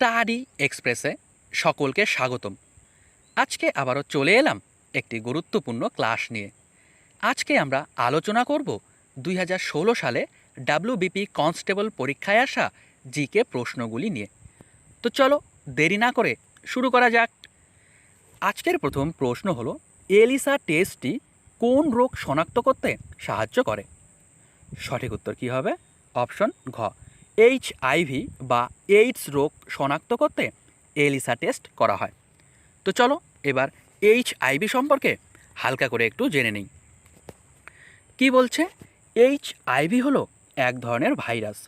Study এক্সপ্রেসে সকলকে স্বাগতম। আজকে আবারও চলে এলাম একটি গুরুত্বপূর্ণ ক্লাস নিয়ে। আজকে আমরা আলোচনা করব দুই হাজার ষোলো সালে ডাব্লিউবিপি কনস্টেবল পরীক্ষায় আসা জিকে প্রশ্নগুলি নিয়ে। তো চলো দেরি না করে শুরু করা যাক। আজকের প্রথম প্রশ্ন হলো, এলিসা টেস্টটি কোন রোগ শনাক্ত করতে সাহায্য করে? সঠিক উত্তর কী হবে? অপশন ঘ এইচ আইভি বা এইডস রোগ শনাক্ত করতে এলিসা টেস্ট করা হয়। তো চলো এবার এইচ আইভি সম্পর্কে হালকা করে একটু জেনে নিই। কি বলছে? এইচ আইভি হলো এক ধরনের ভাইরাস।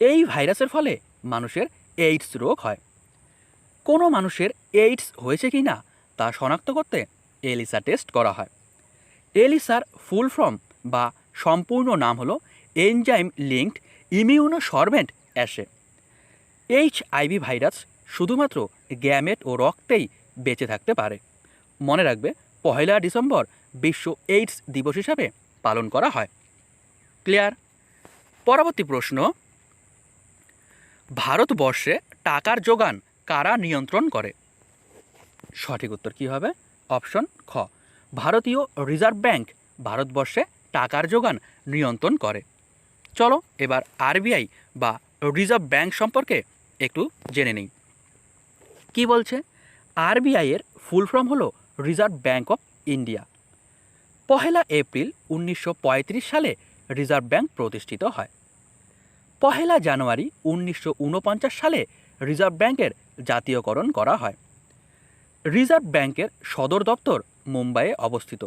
এই ভাইরাসের ফলে মানুষের এইডস রোগ হয়। কোনো মানুষের এইডস হয়েছে কি না তা শনাক্ত করতে এলিসা টেস্ট করা হয়। এলিসার ফুল ফর্ম বা সম্পূর্ণ নাম হলো enzyme linked immuno sorbent assay H IV virus শুধুমাত্র গ্যামেট ও রক্তেই বেঁচে থাকতে পারে। মনে রাখবে পয়লা ডিসেম্বর বিশ্ব এইডস দিবস হিসাবে পালন করা হয়। ক্লিয়ার? পরবর্তী প্রশ্ন। ভারতবর্ষে টাকার যোগান কারা নিয়ন্ত্রণ করে? সঠিক উত্তর কী হবে? অপশন খ। ভারতীয় রিজার্ভ ব্যাংক ভারতবর্ষে টাকার যোগান নিয়ন্ত্রণ করে। চলো, এবার আরবিআই বা রিজার্ভ ব্যাংক সম্পর্কে একটু জেনে নিই। কি বলছে? আরবিআই এর ফুল ফর্ম হলো রিজার্ভ ব্যাংক অফ ইন্ডিয়া। পহেলা এপ্রিল উনিশশো পঁয়ত্রিশ সালে রিজার্ভ ব্যাংক প্রতিষ্ঠিত হয়। পহেলা জানুয়ারি উনিশশো ঊনপঞ্চাশ সালে রিজার্ভ ব্যাংকের জাতীয়করণ করা হয়। রিজার্ভ ব্যাংকের সদর দপ্তর মুম্বাইয়ে অবস্থিত।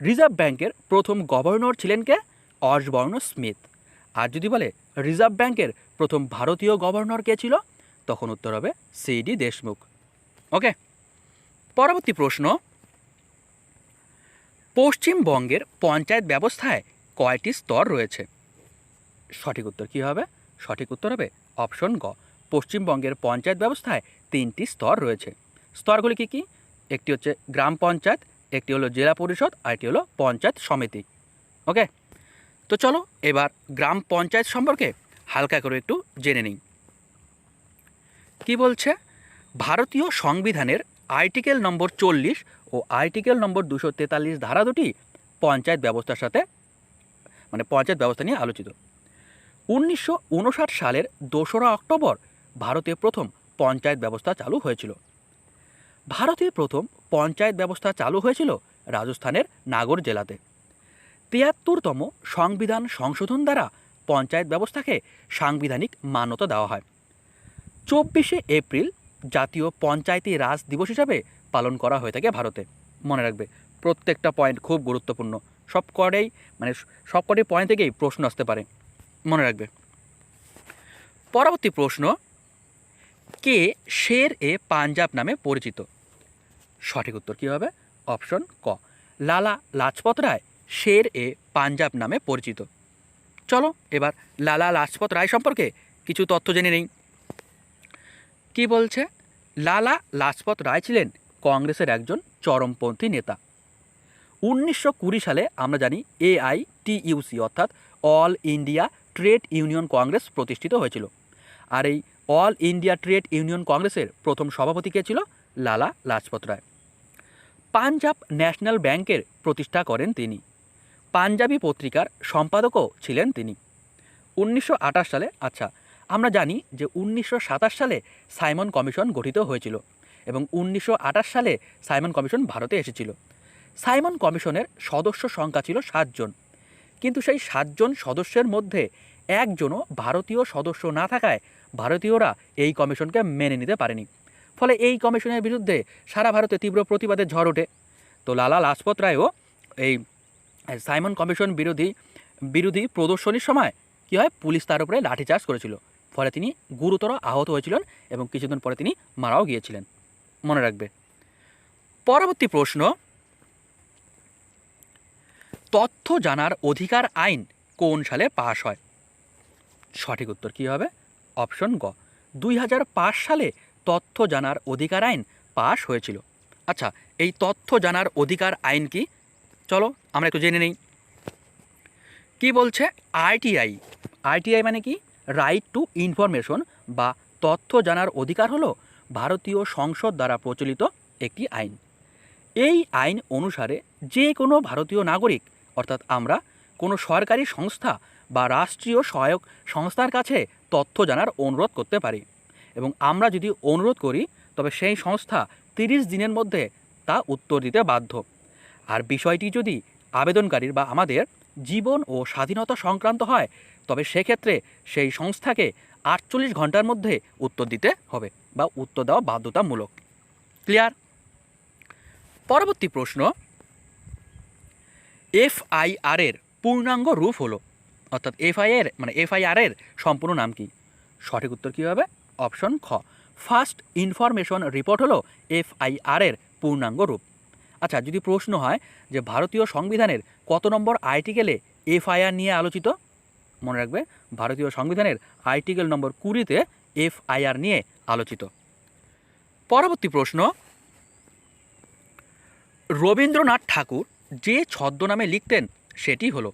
রিজার্ভ ব্যাংকের প্রথম গভর্নর ছিলেন কে? অর্শবর্ণ স্মিথ। আর যদি বলে, রিজার্ভ ব্যাংকের প্রথম ভারতীয় গভর্নর কে ছিল? তখন উত্তর হবে সিডি দেশমুখ। ওকে, পরবর্তী প্রশ্ন। পশ্চিমবঙ্গের পঞ্চায়েত ব্যবস্থায় কয়টি স্তর রয়েছে? সঠিক উত্তর কী হবে? সঠিক উত্তর হবে অপশন গ। পশ্চিমবঙ্গের পঞ্চায়েত ব্যবস্থায় তিনটি স্তর রয়েছে। স্তরগুলি কী কী? একটি হচ্ছে গ্রাম পঞ্চায়েত, একটি হলো জেলা পরিষদ, আর একটি হলো পঞ্চায়েত সমিতি। ওকে তো চলো এবার গ্রাম পঞ্চায়েত সম্পর্কে হালকা করে একটু জেনে নিই। কি বলছে? ভারতীয় সংবিধানের আর্টিকেল নম্বর চল্লিশ ও আর্টিকেল নম্বর দুশো তেতাল্লিশ ধারা দুটি পঞ্চায়েত ব্যবস্থার সাথে মানে পঞ্চায়েত ব্যবস্থা নিয়ে আলোচিত। উনিশশো উনষাট সালের দোসরা অক্টোবর ভারতে প্রথম পঞ্চায়েত ব্যবস্থা চালু হয়েছিল। ভারতে প্রথম পঞ্চায়েত ব্যবস্থা চালু হয়েছিল রাজস্থানের নাগর জেলাতে। তিয়াত্তরতম সংবিধান সংশোধন দ্বারা পঞ্চায়েত ব্যবস্থাকে সাংবিধানিক মান্যতা দেওয়া হয়। চব্বিশে এপ্রিল জাতীয় পঞ্চায়েতি রাজ দিবস হিসাবে পালন করা হয়ে থাকে ভারতে। মনে রাখবে, প্রত্যেকটা পয়েন্ট খুব গুরুত্বপূর্ণ। সব করেই মানে সব কটি পয়েন্ট থেকেই প্রশ্ন আসতে পারে। মনে রাখবে। পরবর্তী প্রশ্ন, কে শের এ পাঞ্জাব নামে পরিচিত? সঠিক উত্তর কী হবে? অপশন ক। লালা লাজপত রায় শের এ পাঞ্জাব নামে পরিচিত। চলো এবার লালা লাজপত রায় সম্পর্কে কিছু তথ্য জেনে নেই। কি বলছে? লালা লাজপত রায় ছিলেন কংগ্রেসের একজন চরমপন্থী নেতা। উনিশশো কুড়ি সালে আমরা জানি এআই টিইউসি অর্থাৎ All India Trade Union Congress প্রতিষ্ঠিত হয়েছিল। আর এই অল ইন্ডিয়া ট্রেড ইউনিয়ন কংগ্রেসের প্রথম সভাপতি কে ছিল? লালা লাজপত রায়। পাঞ্জাব ন্যাশনাল ব্যাংকের প্রতিষ্ঠা করেন তিনি। পাঞ্জাবি পত্রিকার সম্পাদকও ছিলেন তিনি। উনিশশো আটাশ সালে আচ্ছা আমরা জানি যে উনিশশো সাতাশ সালে সাইমন কমিশন গঠিত হয়েছিল এবং উনিশশো আটাশ সালে সাইমন কমিশন ভারতে এসেছিল। সাইমন কমিশনের সদস্য সংখ্যা ছিল সাতজন কিন্তু সেই সাতজন সদস্যের মধ্যে একজনও ভারতীয় সদস্য না থাকায় ভারতীয়রা এই কমিশনকে মেনে নিতে পারেনি। ফলে এই কমিশনের বিরুদ্ধে সারা ভারতে তীব্র প্রতিবাদের ঝড় ওঠে। তো লালা লাজপত রায়ও এই সাইমন কমিশন বিরোধী বিরোধী প্রদর্শনীর সময় কী হয়? পুলিশ তার উপরে লাঠিচার্জ করেছিল। ফলে তিনি গুরুতর আহত হয়েছিলেন এবং কিছুদিন পরে তিনি মারাও গিয়েছিলেন। মনে রাখবে। পরবর্তী প্রশ্ন, তথ্য জানার অধিকার আইন কোন সালে পাশ হয়? সঠিক উত্তর কী হবে? অপশন গ। দুই হাজার পাঁচ সালে তথ্য জানার অধিকার আইন পাশ হয়েছিল। আচ্ছা এই তথ্য জানার অধিকার আইন কি? চলো, আমরা একটু জেনে নিই। কি বলছে আরটিআই? আরটিআই মানে কি? রাইট টু ইনফরমেশন বা তথ্য জানার অধিকার হলো ভারতীয় সংসদ দ্বারা প্রচলিত একটি আইন। এই আইন অনুসারে যে কোনো ভারতীয় নাগরিক, অর্থাৎ আমরা, কোনো সরকারি সংস্থা বা রাষ্ট্রীয় সহায়ক সংস্থার কাছে তথ্য জানার অনুরোধ করতে পারি। এবং আমরা যদি অনুরোধ করি, তবে সেই সংস্থা তিরিশ দিনের মধ্যে তা উত্তর দিতে বাধ্য। আর বিষয়টি যদি আবেদনকারীর বা আমাদের জীবন ও স্বাধীনতা সংক্রান্ত হয়, তবে সেক্ষেত্রে সেই সংস্থাকে আটচল্লিশ ঘণ্টার মধ্যে উত্তর দিতে হবে বা উত্তর দেওয়া বাধ্যতামূলক। ক্লিয়ার? পরবর্তী প্রশ্ন। এফআইআর এর পূর্ণাঙ্গ রূপ হলো, অর্থাৎ এফআইআর মানে এফআইআর এর সম্পূর্ণ নাম কি? সঠিক উত্তর কী হবে? অপশন খ। ফার্স্ট ইনফরমেশন রিপোর্ট হলো এফআইআর এর পূর্ণাঙ্গ রূপ। আচ্ছা যদি প্রশ্ন হয় যে ভারতীয় সংবিধানের কত নম্বর আর্টিকেলে এফআইআর নিয়ে আলোচিত? মনে রাখবে, ভারতীয় সংবিধানের আর্টিকেল নম্বর কুড়িতে এফআইআর নিয়ে আলোচিত। পরবর্তী প্রশ্ন, রবীন্দ্রনাথ ঠাকুর যে ছদ্মনামে লিখতেন সেটি হলো।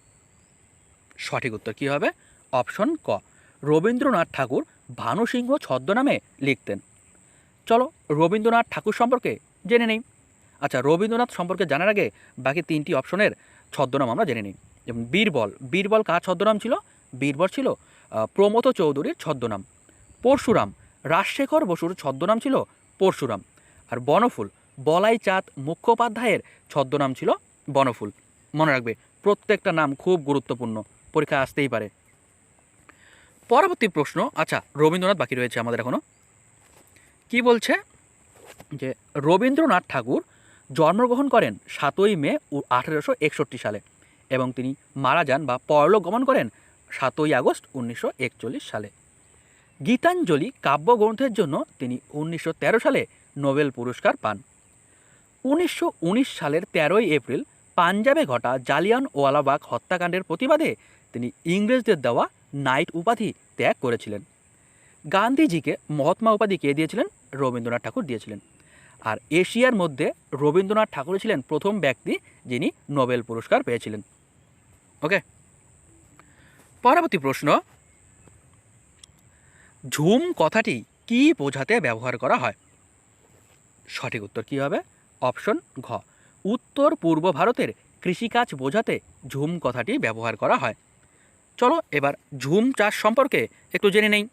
সঠিক উত্তর কী হবে? অপশন ক, রবীন্দ্রনাথ ঠাকুর ভানুসিংহ ছদ্মনামে লিখতেন। চলো রবীন্দ্রনাথ ঠাকুর সম্পর্কে জেনে নেই। আচ্ছা রবীন্দ্রনাথ সম্পর্কে জানার আগে বাকি তিনটি অপশনের ছদ্মনাম আমরা জেনে নিই। যেমন, বীরবল। বীরবল কার ছদ্মনাম ছিল? বীরবল ছিল প্রমথ চৌধুরীর ছদ্মনাম। পরশুরাম। রাজশেখর বসুর ছদ্মনাম ছিল পরশুরাম। আর বনফুল বলাই চাঁদ মুখোপাধ্যায়ের ছদ্মনাম ছিল বনফুল। মনে রাখবে, প্রত্যেকটা নাম খুব গুরুত্বপূর্ণ, পরীক্ষা আসতেই পারে। পরবর্তী প্রশ্ন আচ্ছা রবীন্দ্রনাথ বাকি রয়েছে আমাদের এখনও কি বলছে? যে, রবীন্দ্রনাথ ঠাকুর জন্মগ্রহণ করেন সাতই মে আঠেরোশো একষট্টি সালে এবং তিনি মারা যান বা পরলোক গমন করেন সাতই আগস্ট উনিশশো একচল্লিশ সালে। গীতাঞ্জলি কাব্যগ্রন্থের জন্য তিনি উনিশশো তেরো সালে নোবেল পুরস্কার পান। উনিশশো উনিশ সালের তেরোই এপ্রিল পাঞ্জাবে ঘটা জালিয়ান ওয়ালাবাগ হত্যাকাণ্ডের প্রতিবাদে তিনি ইংরেজদের দেওয়া নাইট উপাধি ত্যাগ করেছিলেন। গান্ধীজিকে মহাত্মা উপাধি কে দিয়েছিলেন? রবীন্দ্রনাথ ঠাকুর দিয়েছিলেন। আর এশিয়ার মধ্যে রবীন্দ্রনাথ ঠাকুর ছিলেন প্রথম ব্যক্তি যিনি নোবেল পুরস্কার পেয়েছিলেন। ওকে? পরবর্তী প্রশ্ন। ঝুম কথাটি কি বোঝাতে ব্যবহার করা হয়? সঠিক উত্তর কী হবে? অপশন ঘ। উত্তর পূর্ব ভারতের কৃষিকাজ বোঝাতে ঝুম কথাটি ব্যবহার করা হয়। চলো এবার ঝুম চাষ সম্পর্কে একটু জেনে নেই।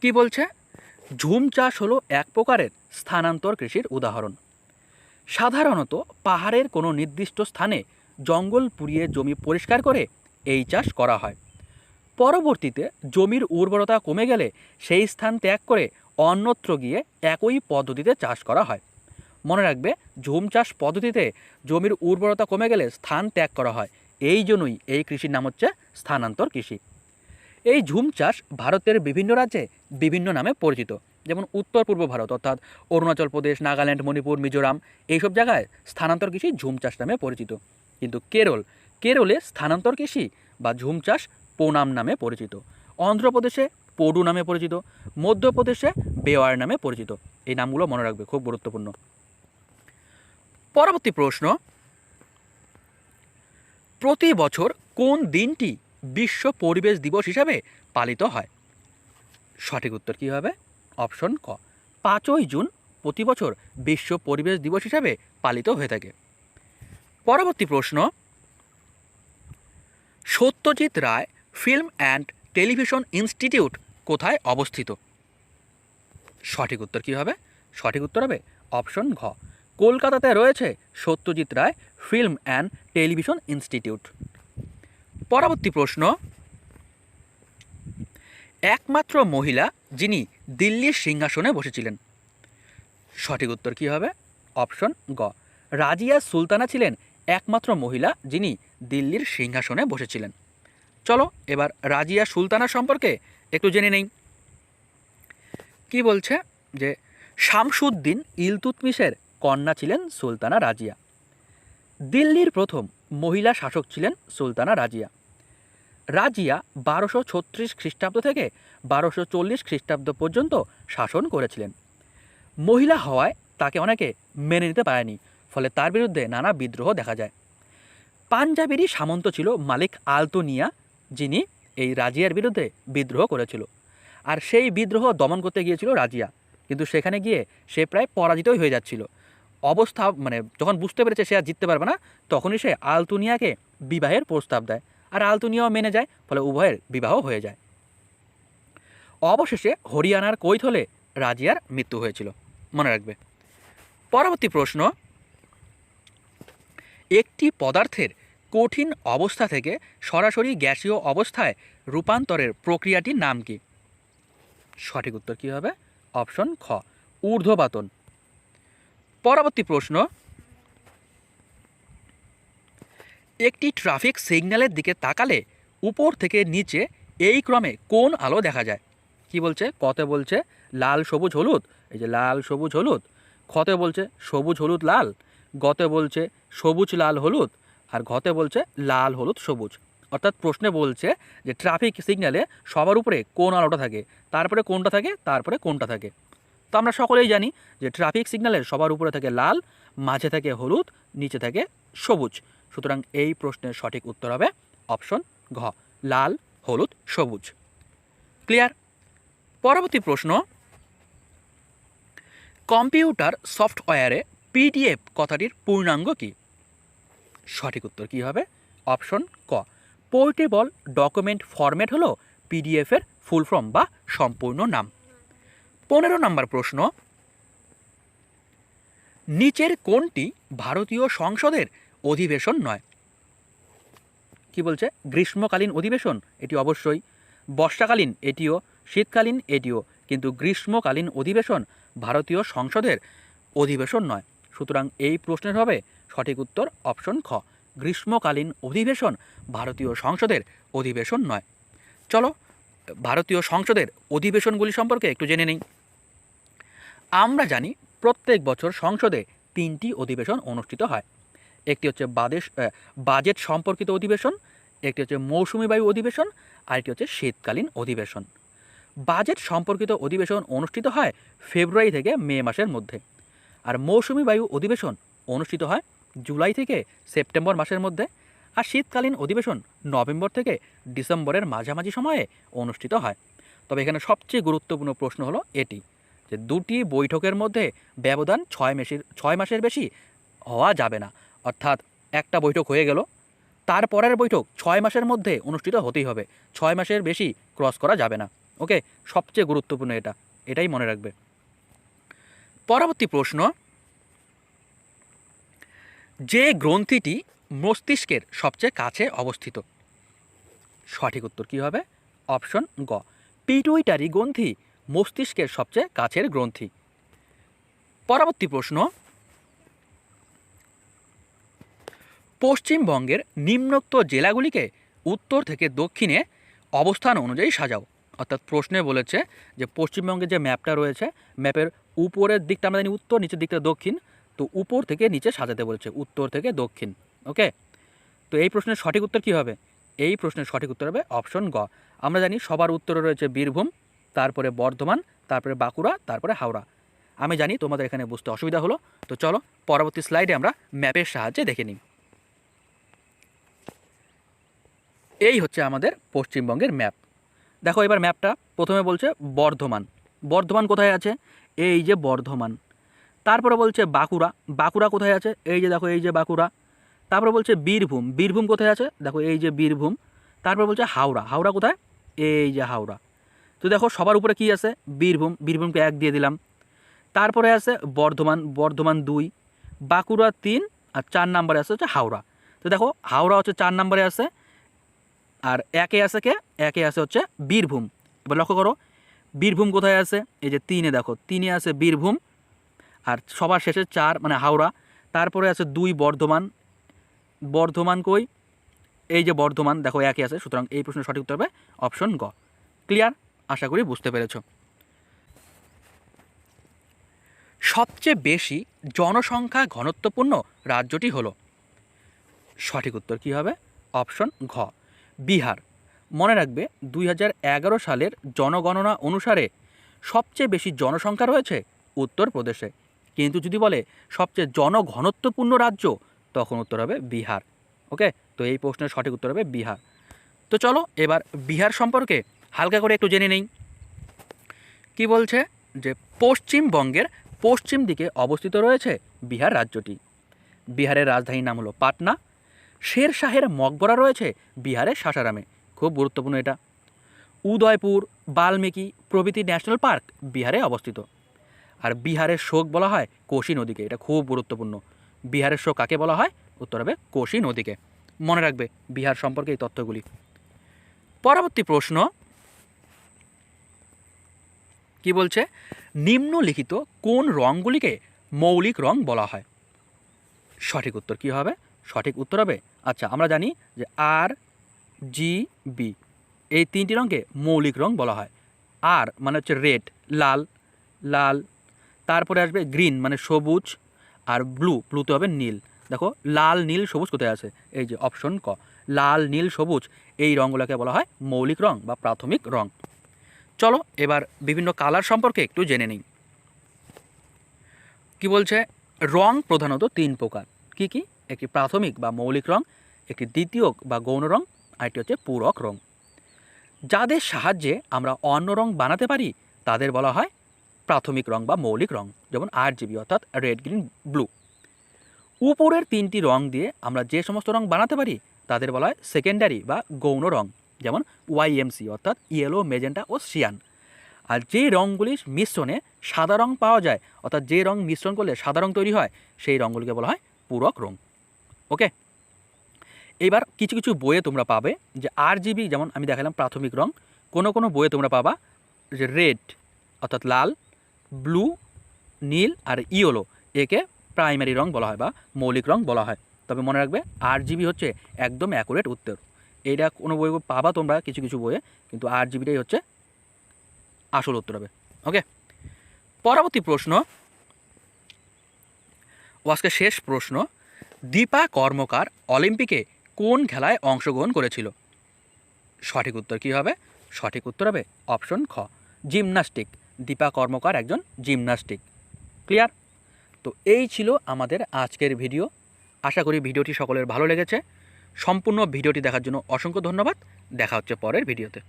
কি বলছে? ঝুম চাষ হলো এক প্রকারের স্থানান্তর কৃষির উদাহরণ। সাধারণত পাহাড়ের কোনো নির্দিষ্ট স্থানে জঙ্গল পুড়িয়ে জমি পরিষ্কার করে এই চাষ করা হয়। পরবর্তীতে জমির উর্বরতা কমে গেলে সেই স্থান ত্যাগ করে অন্যত্র গিয়ে একই পদ্ধতিতে চাষ করা হয়। মনে রাখবে, ঝুম চাষ পদ্ধতিতে জমির উর্বরতা কমে গেলে স্থান ত্যাগ করা হয়। এই জন্যই এই কৃষির নাম হচ্ছে স্থানান্তর কৃষি। এই ঝুম চাষ ভারতের বিভিন্ন রাজ্যে বিভিন্ন নামে পরিচিত, যেমন উত্তর পূর্ব ভারত অর্থাৎ অরুণাচল প্রদেশ, নাগাল্যান্ড, মণিপুর, মিজোরাম, এইসব জায়গায় স্থানান্তর কৃষি ঝুম চাষ নামে পরিচিত। কিন্তু কেরল, কেরলে স্থানান্তর কৃষি বা ঝুম চাষ পোনাম নামে পরিচিত। অন্ধ্রপ্রদেশে পডু নামে পরিচিত, মধ্যপ্রদেশে বেওয়ার নামে পরিচিত। এই নামগুলো মনে রাখবে, খুব গুরুত্বপূর্ণ। পরবর্তী প্রশ্ন, প্রতি বছর কোন দিনটি বিশ্ব পরিবেশ দিবস হিসাবে পালিত হয়। সঠিক উত্তর কী হবে? অপশন ক। পাঁচই জুন প্রতি বছর বিশ্ব পরিবেশ দিবস হিসাবে পালিত হয়ে থাকে। পরবর্তী প্রশ্ন। Satyajit Ray film and television institute কোথায় অবস্থিত? সঠিক উত্তর কী হবে? সঠিক উত্তর হবে অপশন ঘ। কলকাতাতে রয়েছে Satyajit Ray film and television institute. পরবর্তী প্রশ্ন। একমাত্র মহিলা যিনি দিল্লির সিংহাসনে বসেছিলেন। সঠিক উত্তর কী হবে? অপশন গ। রাজিয়া সুলতানা ছিলেন একমাত্র মহিলা যিনি দিল্লির সিংহাসনে বসেছিলেন। চলো এবার রাজিয়া সুলতানা সম্পর্কে একটু জেনে নেই। কি বলছে? যে শামসুদ্দিন ইলতুতমিশের কন্যা ছিলেন সুলতানা রাজিয়া। দিল্লির প্রথম মহিলা শাসক ছিলেন সুলতানা রাজিয়া। রাজিয়া বারোশো ছত্রিশ খ্রিস্টাব্দ থেকে বারোশো চল্লিশ খ্রিস্টাব্দ পর্যন্ত শাসন করেছিলেন। মহিলা হওয়ায় তাকে অনেকে মেনে নিতে পারেনি, ফলে তার বিরুদ্ধে নানা বিদ্রোহ দেখা যায়। পাঞ্জাবেরই সামন্ত ছিল মালিক আলতোনিয়া, যিনি এই রাজিয়ার বিরুদ্ধে বিদ্রোহ করেছিল। আর সেই বিদ্রোহ দমন করতে গিয়েছিল রাজিয়া, কিন্তু সেখানে গিয়ে সে প্রায় পরাজিতই হয়ে যাচ্ছিল। অবস্থা মানে যখন বুঝতে পেরেছে সে আর জিততে পারবে না, তখনই সে আলতুনিয়াকে বিবাহের প্রস্তাব দেয়। আর আলতুনিয়াও মেনে যায়, ফলে উভয়ের বিবাহ হয়ে যায়। অবশেষে হরিয়ানার কৈথলে রাজিয়ার মৃত্যু হয়েছিল। মনে রাখবে। পরবর্তী প্রশ্ন। একটি পদার্থের কঠিন অবস্থা থেকে সরাসরি গ্যাসীয় অবস্থায় রূপান্তরের প্রক্রিয়াটির নাম কি? সঠিক উত্তর কী হবে? অপশন খ ঊর্ধ্বপাতন পরবর্তী প্রশ্ন, একটি ট্রাফিক সিগন্যালের দিকে তাকালে উপর থেকে নিচে এই ক্রমে কোন আলো দেখা যায়? কি বলছে? কতে বলছে লাল, সবুজ, হলুদ। এই যে লাল, সবুজ, হলুদ। খতে বলছে সবুজ, হলুদ, লাল। গতে বলছে সবুজ, লাল, হলুদ। আর ঘতে বলছে লাল, হলুদ, সবুজ। অর্থাৎ প্রশ্নে বলছে যে ট্রাফিক সিগন্যালে সবার উপরে কোন আলোটা থাকে? তারপরে কোনটা থাকে? তারপরে কোনটা থাকে? তো আমরা সকলেই জানি যে ট্রাফিক সিগন্যালের সবার উপরে থাকে লাল, মাঝে থাকে হলুদ, নিচে থাকে সবুজ। সুতরাং এই প্রশ্নের সঠিক উত্তর হবে অপশন ঘ, লাল, হলুদ, সবুজ। ক্লিয়ার পরবর্তী প্রশ্ন, কম্পিউটার সফটওয়্যারে পিডিএফ কথাটির পূর্ণাঙ্গ কি? সঠিক উত্তর কী হবে? অপশন ক পোর্টেবল ডকুমেন্ট ফরম্যাট হলো পিডিএফের ফুল ফর্ম বা সম্পূর্ণ নাম। পনেরো নম্বর প্রশ্ন। নিচের কোনটি ভারতীয় সংসদের অধিবেশন নয়? কি বলছে? গ্রীষ্মকালীন অধিবেশন? এটি অবশ্যই। বর্ষাকালীন? এটিও। শীতকালীন? এটিও। কিন্তু গ্রীষ্মকালীন অধিবেশন ভারতীয় সংসদের অধিবেশন নয়। সুতরাং এই প্রশ্নের হবে সঠিক উত্তর অপশন খ। গ্রীষ্মকালীন অধিবেশন ভারতীয় সংসদের অধিবেশন নয়। চলো, ভারতীয় সংসদের অধিবেশনগুলি সম্পর্কে একটু জেনে নিই। আমরা জানি প্রত্যেক বছর সংসদে তিনটি অধিবেশন অনুষ্ঠিত হয়। একটি হচ্ছে বাদেশ বাজেট সম্পর্কিত অধিবেশন, একটি হচ্ছে মৌসুমি বায়ু অধিবেশন আরেকটি হচ্ছে শীতকালীন অধিবেশন। বাজেট সম্পর্কিত অধিবেশন অনুষ্ঠিত হয় ফেব্রুয়ারি থেকে মে মাসের মধ্যে। আর মৌসুমি বায়ু অধিবেশন অনুষ্ঠিত হয় জুলাই থেকে সেপ্টেম্বর মাসের মধ্যে। আর শীতকালীন অধিবেশন নভেম্বর থেকে ডিসেম্বরের মাঝামাঝি সময়ে অনুষ্ঠিত হয়। তবে এখানে সবচেয়ে গুরুত্বপূর্ণ প্রশ্ন হলো এটি। যে দুটি বৈঠকের মধ্যে ব্যবধান ছয় মাসের ছয় মাসের বেশি হওয়া যাবে না। অর্থাৎ একটা বৈঠক হয়ে গেল। তারপরের বৈঠক ছয় মাসের মধ্যে অনুষ্ঠিত হতেই হবে। ছয় মাসের বেশি ক্রস করা যাবে না। ওকে? সবচেয়ে গুরুত্বপূর্ণ এটা। এটাই মনে রাখবে। পরবর্তী প্রশ্ন। যে গ্রন্থিটি মস্তিষ্কের সবচেয়ে কাছে অবস্থিত? সঠিক উত্তর কী হবে? অপশন গ। পিটুইটারি গ্রন্থি মস্তিষ্কের সবচেয়ে কাছের গ্রন্থি। পরবর্তী প্রশ্ন। পশ্চিমবঙ্গের নিম্নোক্ত জেলাগুলিকে উত্তর থেকে দক্ষিণে অবস্থান অনুযায়ী সাজাও। অর্থাৎ প্রশ্নে বলেছে যে পশ্চিমবঙ্গের যে ম্যাপটা রয়েছে, ম্যাপের উপরের দিকটা আমরা জানি উত্তর, নিচের দিকটা দক্ষিণ। তো উপর থেকে নিচে সাজাতে বলেছে, উত্তর থেকে দক্ষিণ। ওকে? তো এই প্রশ্নের সঠিক উত্তর কী হবে? এই প্রশ্নের সঠিক উত্তর হবে অপশন গ। আমরা জানি সবার উত্তরে রয়েছে বীরভূম তারপরে বর্ধমান, তারপরে বাঁকুড়া, তারপরে হাওড়া। আমি জানি তোমাদের এখানে বুঝতে অসুবিধা হলো, তো চলো পরবর্তী স্লাইডে আমরা ম্যাপের সাহায্যে দেখে নিই। এই হচ্ছে আমাদের পশ্চিমবঙ্গের ম্যাপ। দেখো এবার ম্যাপটা, প্রথমে বলছে বর্ধমান। বর্ধমান কোথায় আছে? এই যে বর্ধমান। তারপরে বলছে বাঁকুড়া। বাঁকুড়া কোথায় আছে? এই যে দেখো, এই যে বাঁকুড়া। তারপরে বলছে বীরভূম। বীরভূম কোথায় আছে? দেখো, এই যে বীরভূম। তারপর বলছে হাওড়া। হাওড়া কোথায়? এই যে হাওড়া। তো দেখো সবার উপরে কি আছে? বীরভূম, বীরভূমকে এক দিয়ে দিলাম। তারপরে আছে বর্ধমান বর্ধমান দুই, বাঁকুড়া তিন, আর চার নম্বরে আছে হচ্ছে হাওড়া। তো দেখো হাওড়া হচ্ছে চার নম্বরে আছে, আর একে আছে কে? একে আছে হচ্ছে বীরভূম। এবার লক্ষ্য করো, বীরভূম কোথায় আছে? এই যে তিনে দেখো, তিনে আছে বীরভূম, আর সবার শেষে চার মানে হাওড়া। তারপরে আছে দুই বর্ধমান বর্ধমান কই? এই যে বর্ধমান, দেখো একে আছে, সুতরাং এই প্রশ্নের সঠিক উত্তর হবে অপশন গ। ক্লিয়ার আশা করি বুঝতে পেরেছ। সবচেয়ে বেশি জনসংখ্যা ঘনত্বপূর্ণ রাজ্যটি হলো। সঠিক উত্তর কী হবে? অপশন ঘ। বিহার। মনে রাখবে, দুই হাজার এগারো সালের জনগণনা অনুসারে সবচেয়ে বেশি জনসংখ্যা রয়েছে উত্তরপ্রদেশে। কিন্তু যদি বলে সবচেয়ে জনঘনত্বপূর্ণ রাজ্য, তখন উত্তর হবে বিহার। ওকে? তো এই প্রশ্নের সঠিক উত্তর হবে বিহার। তো চলো এবার বিহার সম্পর্কে হালকা করে একটু জেনে নেই। কি বলছে? যে পশ্চিমবঙ্গের পশ্চিম দিকে অবস্থিত রয়েছে বিহার রাজ্যটি। বিহারের রাজধানীর নাম হলো পাটনা। শের শাহের মকবরা রয়েছে বিহারের সাসারামে। খুব গুরুত্বপূর্ণ এটা। উদয়পুর, বাল্মীকি প্রভৃতি ন্যাশনাল পার্ক বিহারে অবস্থিত। আর বিহারের শোক বলা হয় কোশি নদীকে। এটা খুব গুরুত্বপূর্ণ। বিহারের শোক কাকে বলা হয়? উত্তর হবে কোশি নদীকে। মনে রাখবে বিহার সম্পর্কে এই তথ্যগুলি। পরবর্তী প্রশ্ন কি বলছে? নিম্নলিখিত কোন রঙগুলিকে মৌলিক রং বলা হয়? সঠিক উত্তর কি হবে? সঠিক উত্তর হবে আচ্ছা আমরা জানি যে আর, জি, বি, এই তিনটি রঙকে মৌলিক রং বলা হয়। আর মানে হচ্ছে রেড, লাল লাল, তারপরে আসবে গ্রিন মানে সবুজ, আর ব্লু, ব্লুতে হবে নীল। দেখো, লাল, নীল, সবুজ কোথায় আছে? এই যে অপশন ক। লাল, নীল, সবুজ, এই রঙগুলোকে বলা হয় মৌলিক রং বা প্রাথমিক রং। চলো, এবার বিভিন্ন কালার সম্পর্কে একটু জেনে নিই। কি বলছে? রং প্রধানত তিন প্রকার। কি কি? একটি প্রাথমিক বা মৌলিক রং, একটি দ্বিতীয় বা গৌণ রং আরেকটি হচ্ছে পূরক রং। যাদের সাহায্যে আমরা অন্য রং বানাতে পারি, তাদের বলা হয় প্রাথমিক রং বা মৌলিক রং, যেমন আর জিবি অর্থাৎ রেড, গ্রিন, ব্লু। উপরের তিনটি রং দিয়ে আমরা যে সমস্ত রং বানাতে পারি, তাদের বলা হয় সেকেন্ডারি বা গৌণ রং। যেমন ওয়াইএমসি অর্থাৎ ইয়েলো মেজেন্টা ও সিয়ান আর যে রঙগুলির মিশ্রণে সাদা রং পাওয়া যায়, অর্থাৎ যে রং মিশ্রণ করলে সাদা রং তৈরি হয়, সেই রঙগুলিকে বলা হয় পূরক রং। ওকে এবার কিছু কিছু বইয়ে তোমরা পাবে যে আর জিবি যেমন আমি দেখালাম প্রাথমিক রং, কোনো কোনো বইয়ে তোমরা পাবা যে রেড অর্থাৎ লাল ব্লু নীল আর ইয়েলো একে প্রাইমারি রং বলা হয় বা মৌলিক রং বলা হয়। তবে মনে রাখবে আর জিবি হচ্ছে একদম অ্যাকুরেট উত্তর। এইটা কোনো বই পাবা তোমরা, কিছু কিছু বইয়ে, কিন্তু আর জিবিটাই হচ্ছে আসল উত্তর হবে। ওকে পরবর্তী প্রশ্ন। ও আজকে শেষ প্রশ্ন। দীপা কর্মকার অলিম্পিকে কোন খেলায় অংশগ্রহণ করেছিল? সঠিক উত্তর কী হবে? সঠিক উত্তর হবে অপশন খ, জিমনাস্টিক। দীপা কর্মকার একজন জিমনাস্টিক। ক্লিয়ার তো এই ছিল আমাদের আজকের ভিডিও। আশা করি ভিডিওটি সকলের ভালো লেগেছে। সম্পূর্ণ ভিডিওটি দেখার জন্য অসংখ্য ধন্যবাদ। দেখা হচ্ছে পরের ভিডিওতে।